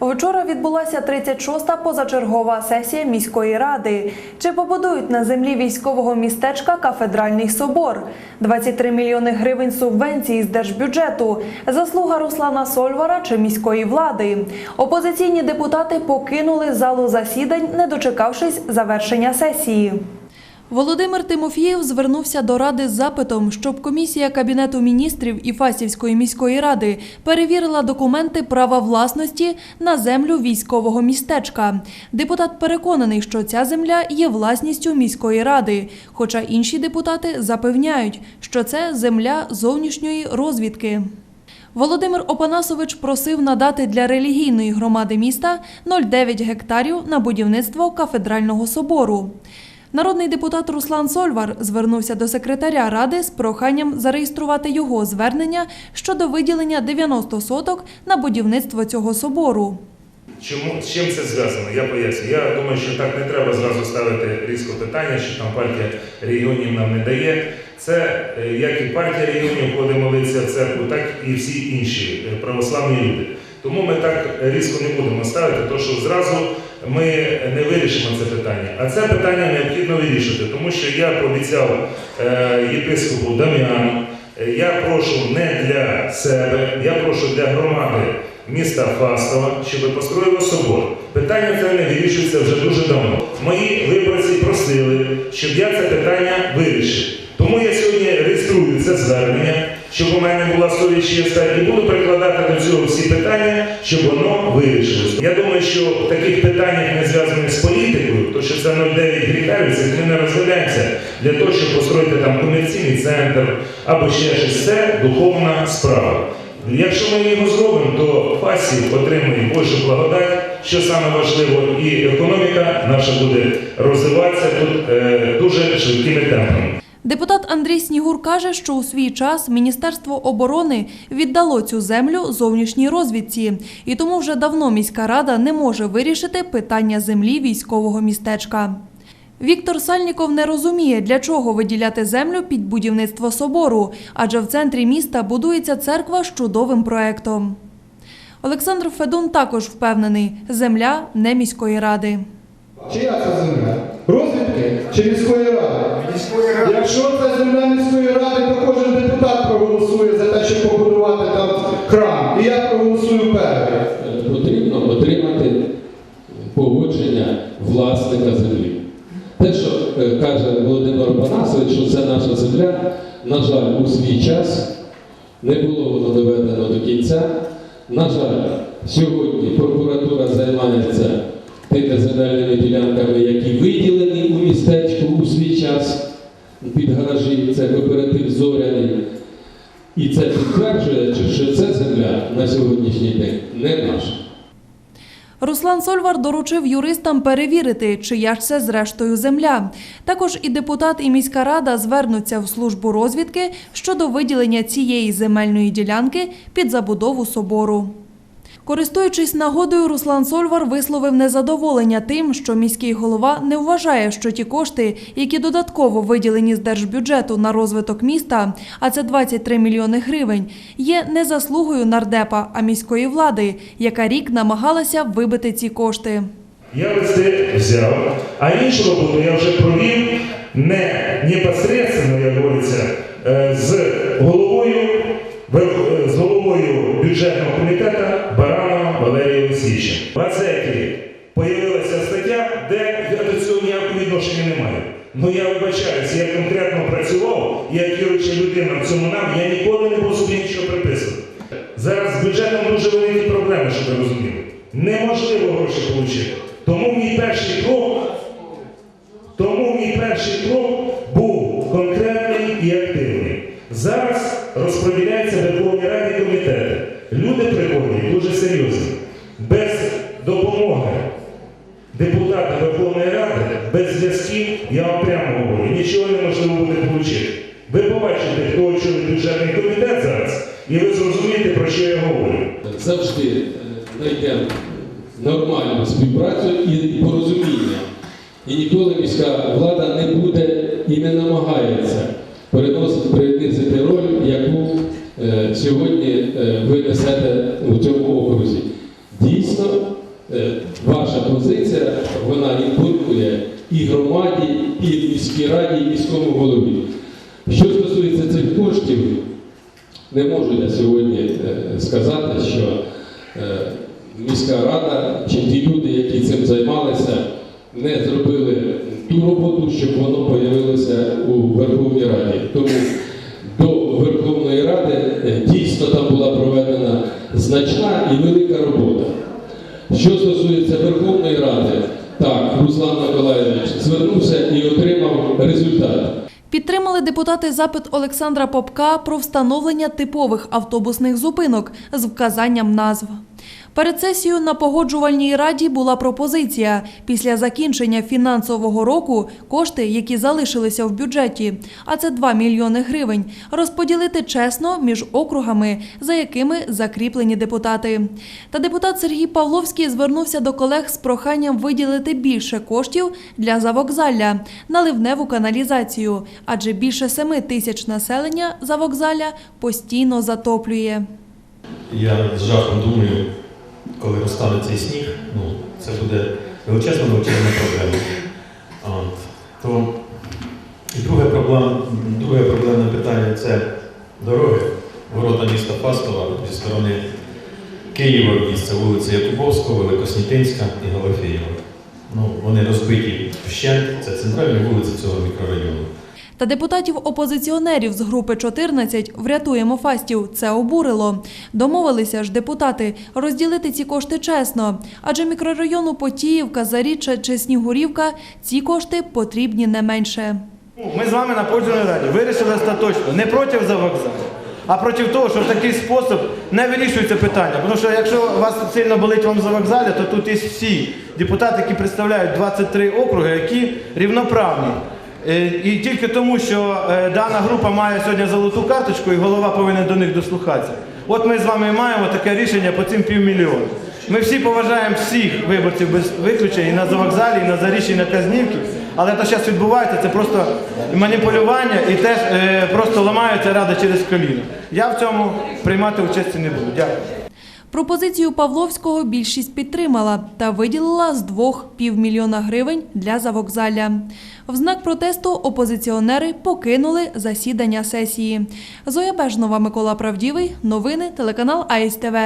Вчора відбулася 36-та позачергова сесія міської ради. Чи побудують на землі військового містечка кафедральний собор? 23 мільйони гривень субвенції з держбюджету. Заслуга Руслана Сольвара чи міської влади. Опозиційні депутати покинули залу засідань, не дочекавшись завершення сесії. Володимир Тимофієв звернувся до ради з запитом, щоб комісія Кабінету міністрів і Фастівської міської ради перевірила документи права власності на землю військового містечка. Депутат переконаний, що ця земля є власністю міської ради, хоча інші депутати запевняють, що це земля зовнішньої розвідки. Володимир Опанасович просив надати для релігійної громади міста 0,9 гектарів на будівництво кафедрального собору. Народний депутат Руслан Сольвар звернувся до секретаря ради з проханням зареєструвати його звернення щодо виділення 90 соток на будівництво цього собору. Чому з чим це зв'язано? Я поясню. Я думаю, що так не треба зразу ставити різко питання, що там партія регіонів нам не дає. Це е, як і партія регіонів ходить молитися в церкву, так і всі інші е, православні люди. Тому ми так різко не будемо ставити, тому що зразу ми не вирішимо це питання. А це питання необхідно вирішити, тому що я пообіцяв е, єпископу Дам'яну, е, я прошу не для себе, я прошу для громади міста Фастова, щоб построїли собор. Питання це не вирішується вже дуже давно. Мої виборці просили, щоб я це питання вирішив. Тому я сьогодні реєструю це звернення, щоб у мене була совість чиста, і буду прикладати до цього всі питання, щоб воно вирішилось. Я думаю, що в таких питаннях, не зв'язаних з політикою, то що це 0,9 гектарів, це ми не розглядаємося для того, щоб построїти там комерційний центр або ще щось. Це духовна справа. Якщо ми його зробимо, то Фасів отримує Божу благодать, що саме важливо, і економіка наша буде розвиватися тут е, дуже швидкими темпами. Депутат Андрій Снігур каже, що у свій час Міністерство оборони віддало цю землю зовнішній розвідці, і тому вже давно міська рада не може вирішити питання землі військового містечка. Віктор Сальніков не розуміє, для чого виділяти землю під будівництво собору, адже в центрі міста будується церква з чудовим проектом. Олександр Федун також впевнений, земля не міської ради. Чия це земля? Розвідки чи міської ради? Якщо це земля міської ради, то кожен депутат проголосує за те, щоб побудувати там храм. І я проголосую перший. потрібно отримати погодження власника землі. Те, що е, каже Володимир Панасович, що це наша земля, на жаль, у свій час не було воно доведено до кінця. На жаль, сьогодні прокуратура займається тими земельними ділянками, які виділені у містечку у свій час під гаражі, це кооператив Зоряний. І це підтверджує, що це земля на сьогоднішній день не наша. Руслан Сольвар доручив юристам перевірити, чия ж це зрештою земля. Також і депутат, і міська рада звернуться в службу розвідки щодо виділення цієї земельної ділянки під забудову собору. Користуючись нагодою, Руслан Сольвар висловив незадоволення тим, що міський голова не вважає, що ті кошти, які додатково виділені з держбюджету на розвиток міста, а це 23 мільйони гривень, є не заслугою нардепа, а міської влади, яка рік намагалася вибити ці кошти. Я листи взяв, а іншу роботу я вже провів не непосредственно, як говориться, е, з головою, е, з головою бюджетного комітету Барановим Валерієм Олексійовичем. В газеті появилася стаття, де я до цього ніякого відношення не маю. Ну я вибачаюся, я конкретно працював, я як віруюча людина в цьому нам, я ніколи не був собі нічого приписувати. Зараз з бюджетом дуже великі проблеми, щоб ви розуміли. Неможливо гроші отримати. Тому мій перший крок, тому мій перший крок був конкретний і активний. Зараз я вам прямо говорю, нічого неможливо буде отримати. Ви побачите, хто очолює бюджетний комітет зараз, і ви зрозумієте, про що я говорю. завжди е, знайдемо нормальну співпрацю і порозуміння. І ніколи міська влада не буде і не намагається переносити, роль, яку е, сьогодні е, ви несете у цьому окрузі. Дійсно, е, ваша позиція, вона імпонує і громаді, і міській раді, і міському голові. Що стосується цих коштів, не можу я сьогодні е, сказати, що е, міська рада чи ті люди, які цим займалися, не зробили ту роботу, щоб воно появилося у Верховній Раді. Тому до Верховної Ради е, дійсно там була проведена значна і велика робота. Що стосується Верховної Ради, так, Руслан Миколаївич звернувся і отримав результат. Підтримали депутати запит Олександра Попка про встановлення типових автобусних зупинок з вказанням назв. Перед сесією на погоджувальній раді була пропозиція після закінчення фінансового року кошти, які залишилися в бюджеті, а це 2 мільйони гривень, розподілити чесно між округами, за якими закріплені депутати. Та депутат Сергій Павловський звернувся до колег з проханням виділити більше коштів для завокзалля на ливневу каналізацію, адже більше 7 тисяч населення завокзалля постійно затоплює. Я з жахом думаю, коли розтане цей сніг, ну, це буде величезна величезна проблема. От. То, друге, проблем, друге проблемне питання це дороги. Ворота міста Фастова зі сторони Києва в'їзд, це вулиця Якубовського, Великоснітинська і Галафєєва. Ну, вони розбиті вщент, це центральні вулиці цього мікрорайону. Та депутатів-опозиціонерів з групи 14 «Врятуємо Фастів» це обурило. Домовилися ж депутати розділити ці кошти чесно, адже мікрорайону Потіївка, Заріччя чи Снігурівка ці кошти потрібні не менше. Ми з вами на погоджувальній раді вирішили остаточно не проти завокзалу, а проти того, що в такий спосіб не вирішується питання. Тому що якщо вас сильно болить вам за вокзалі, то тут є всі депутати, які представляють 23 округи, які рівноправні. Е, І тільки тому, що е, дана група має сьогодні золоту карточку і голова повинен до них дослухатися. От ми з вами маємо таке рішення по цим півмільйона. Ми всі поважаємо всіх виборців без виключення і на завокзалі, і на Заріччі, і на Казнівці. Але те, що зараз відбувається, це просто маніпулювання і теж е, просто ламаються рада через коліно. Я в цьому приймати участі не буду. Дякую. Пропозицію Павловського більшість підтримала та виділила з двох півмільйона гривень для завокзалля. В знак протесту опозиціонери покинули засідання сесії. Зоя Бежнова, Микола Правдівий. Новини телеканал АСТВ.